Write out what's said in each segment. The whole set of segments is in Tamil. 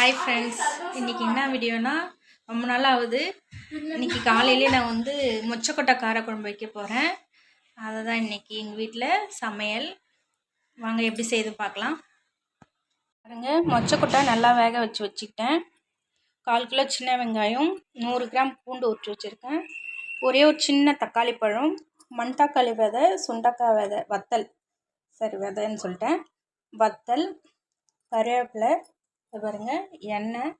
ஹாய் ஃப்ரெண்ட்ஸ் இன்றைக்கி என்ன வீடியோனா ரொம்ப நாள் ஆகுது இன்றைக்கி காலையிலே நான் வந்து மொச்சக்கொட்டை காரக்குழம்பு வைக்க போகிறேன் அதை தான் இன்றைக்கி எங்கள் வீட்டில் சமையல். வாங்க எப்படி செய்து பார்க்கலாம். பாருங்க மொச்சக்கொட்டை நல்லா வேக வச்சு வச்சுக்கிட்டேன். கால் கிலோ சின்ன வெங்காயம் நூறு கிராம் பூண்டு உரிச்சு வச்சுருக்கேன். ஒரே ஒரு சின்ன தக்காளி பழம் மண்தக்காளி விதை சுண்டக்காய் விதை வத்தல். சரி விதைன்னு சொல்லிட்டேன். வத்தல் கருவேப்பிலை பாருங்கள் எண்ணெய்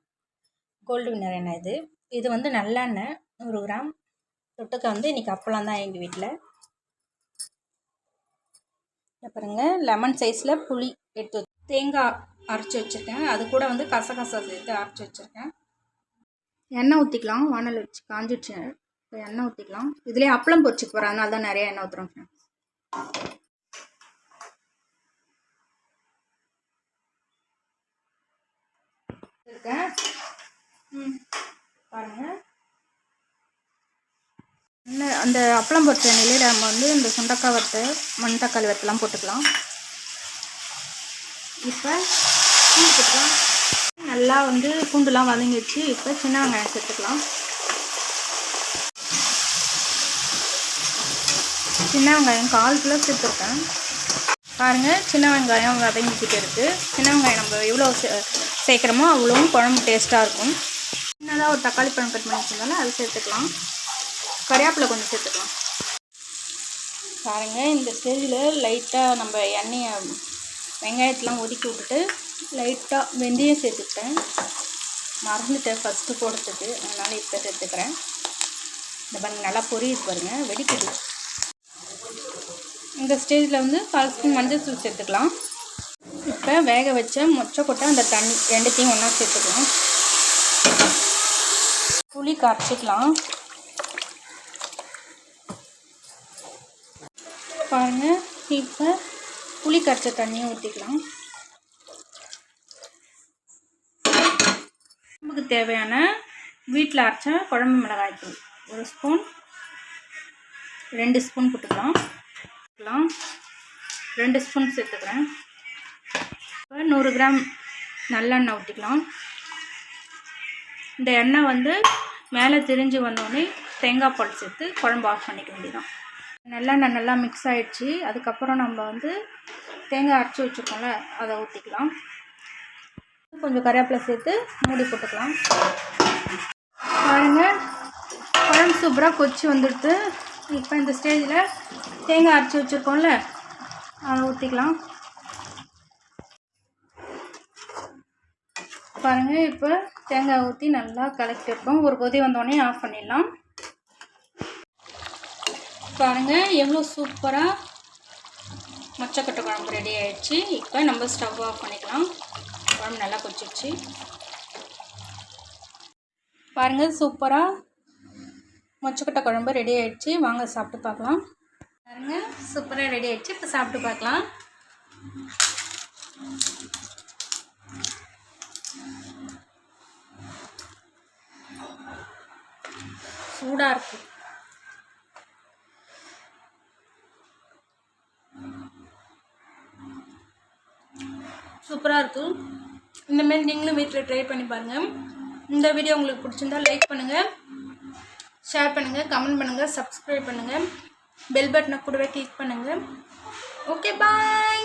கோல்டு வின்னர் எண்ணெய் இது. இது வந்து நல்லெண்ணெய் நூறு கிராம். தொட்டுக்க வந்து இன்றைக்கி அப்பளம் தான் எங்கள் வீட்டில் இதை பாருங்க. லெமன் சைஸில் புளி எடுத்து வச்சு தேங்காய் அரைச்சி வச்சுருக்கேன். அது கூட வந்து கசகசா சேர்த்து அரைச்சி வச்சுருக்கேன். எண்ணெய் ஊற்றிக்கலாம் வானல் வச்சு காஞ்சிடுச்சு. இப்போ எண்ணெய் ஊற்றிக்கலாம் இதுலேயே அப்பளம் பொரிச்சுக்கு போகிறேன் அதனால தான் நிறைய எண்ணெய் ஊற்றுறோம் ஃப்ரெண்ட்ஸ் எடுத்திருக்கேன் ம் பாருங்கள் இன்னும் அந்த அப்பளம் பொறுத்த நிலையில் நம்ம வந்து இந்த சுண்டக்காய் வறுத்து மண் தக்காளி வறுத்துலாம் போட்டுக்கலாம். இப்போ பூண்டு போட்டுக்கலாம். நல்லா வந்து பூண்டுலாம் வதங்கிடுச்சு இப்போ சின்ன வெங்காயம் சேர்த்துக்கலாம். சின்ன வெங்காயம் கால் கிலோ சேர்த்துருக்கேன். பாருங்கள் சின்ன வெங்காயம் வதங்கிக்கிட்டு இருக்குது சின்ன வெங்காயம் நம்ம எவ்வளோ சேர்க்குறோமோ அவ்வளோவும் குழம்பு டேஸ்ட்டாக இருக்கும். சின்னதாக ஒரு தக்காளி பழம் கட் பண்ணி வச்சுருந்தாலும் அது சேர்த்துக்கலாம். கறியாப்பில் கொஞ்சம் சேர்த்துக்கலாம். பாருங்கள் இந்த ஸ்டேஜில் லைட்டாக நம்ம எண்ணெயை வெங்காயத்தெலாம் ஒதுக்கி விட்டுட்டு லைட்டாக வெந்தயம் சேர்த்துக்கிட்டேன். மறந்துட்டேன் ஃபஸ்ட்டு போடுறதுக்கு. அதனால் இப்போ சேர்த்துக்கிறேன். இந்த பாருங்கள் நல்லா பொரியுது பாருங்கள் வெடிக்குது. இந்த ஸ்டேஜில் வந்து கால் ஸ்பூன் மஞ்சள் தூள் சேர்த்துக்கலாம். இப்போ வேக வச்ச மொச்சக்கொட்டை அந்த தண்ணி ரெண்டுத்தையும் ஒன்றா சேர்த்துக்கலாம். புளி கரைச்சிக்கலாம். பாருங்கள் இப்போ புளி கரைச்ச தண்ணியும் ஊற்றிக்கலாம் குழம்புக்கு தேவையான வீட்டில் அரைச்ச குழம்பு மிளகாய்க்கு ஒரு ஸ்பூன் ரெண்டு ஸ்பூன் போட்டுக்கலாம். ரெண்டு ஸ்பூன் சேர்த்துக்கிறேன். இப்போ நூறு கிராம் நல்லெண்ணெய் ஊற்றிக்கலாம் இந்த எண்ணெய் வந்து மேலே திரிஞ்சு வந்தோடனே தேங்காய் பால் சேர்த்து குழம்பு ஆஃப் பண்ணிக்க வேண்டியதான் நல்லெண்ணெய் நல்லா மிக்ஸ் ஆகிடுச்சு அதுக்கப்புறம் நம்ம வந்து தேங்காய் அரைச்சி வச்சுருக்கோம்ல அதை ஊற்றிக்கலாம் கொஞ்சம் கருவேப்பிலை சேர்த்து மூடி போட்டுக்கலாம். பாருங்கள் குழம்பு சூப்பராக கொச்சி வந்துடுது. இப்போ இந்த ஸ்டேஜில் தேங்காய் அரைச்சி வச்சுருக்கோம்ல அதை ஊற்றிக்கலாம் பாருங்கள் இப்போ தேங்காய் ஊற்றி நல்லா கலக்கிட்டு இருக்கோம் ஒரு கொதி வந்தோடனே ஆஃப் பண்ணிடலாம். பாருங்கள் எவ்வளோ சூப்பராக மொச்சக்கட்டை குழம்பு ரெடி ஆகிடுச்சு இப்போ நம்ம ஸ்டவ் ஆஃப் பண்ணிக்கலாம். குழம்பு நல்லா கொச்சிடுச்சு பாருங்கள் சூப்பராக மொச்சக்கட்டை குழம்பு ரெடி ஆகிடுச்சு வாங்க சாப்பிட்டு பார்க்கலாம். பாருங்க சூப்பராக ரெடி ஆகிடுச்சு இப்போ சாப்பிட்டு பார்க்கலாம். சூடாக இருக்கு. சூப்பராக இருக்கும் இந்தமாரி நீங்களும் வீட்டில் ட்ரை பண்ணி பாருங்கள் இந்த வீடியோ உங்களுக்கு பிடிச்சிருந்தா லைக் பண்ணுங்கள் ஷேர் பண்ணுங்கள் கமெண்ட் பண்ணுங்கள் சப்ஸ்கிரைப் பண்ணுங்கள் பெல் பட்டனை கூடவே கிளிக் பண்ணுங்கள் ஓகே பாய்